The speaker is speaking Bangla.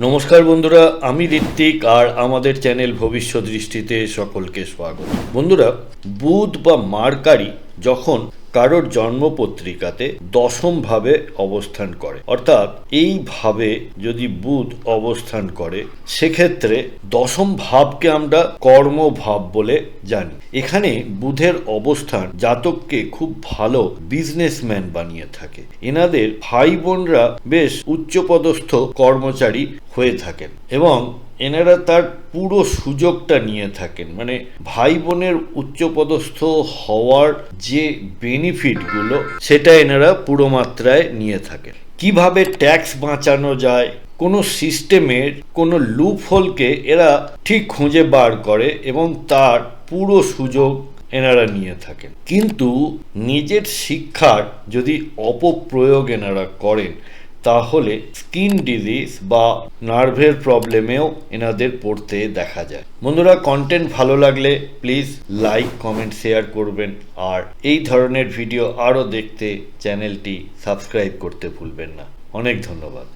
নমস্কার বন্ধুরা, আমি ঋত্বিক আর আমাদের চ্যানেল ভবিষ্যৎ দৃষ্টিতে সকলকে স্বাগত। বন্ধুরা, বুধ বা মার্কারি যখন কারোর জন্মপত্রিকাতে দশমভাবে অবস্থান করে। অর্থাৎ এইভাবে যদি বুধ অবস্থান করে, সেক্ষেত্রে দশম ভাবকে আমরা কর্মভাব বলে জানি। এখানে বুধের অবস্থান জাতককে খুব ভালো বিজনেসম্যান বানিয়ে থাকে। এনাদের ভাই বোনরা বেশ উচ্চপদস্থ কর্মচারী হয়ে থাকেন এবং এনারা তার পুরো সুযোগটা নিয়ে থাকেন। মানে ভাই বোনের উচ্চপদস্থ হওয়ার যে বেনিফিটগুলো, সেটা এনারা পুরো মাত্রায় নিয়ে থাকেন। কীভাবে ট্যাক্স বাঁচানো যায়, কোনো সিস্টেমের কোনো লুপ হোলকে এরা ঠিক খুঁজে বার করে এবং তার পুরো সুযোগ এনারা নিয়ে থাকেন। কিন্তু নিজের শিক্ষার যদি অপপ্রয়োগ এনারা করেন তাহলে স্কিন ডিজিজ বা নার্ভের প্রবলেমেও এনাদের পড়তে দেখা যায়। বন্ধুরা কন্টেন্ট ভালো লাগলে প্লিজ লাইক কমেন্ট শেয়ার করবেন। আর এই ধরনের ভিডিও আরও দেখতে চ্যানেলটি সাবস্ক্রাইব করতে ভুলবেন না। অনেক ধন্যবাদ।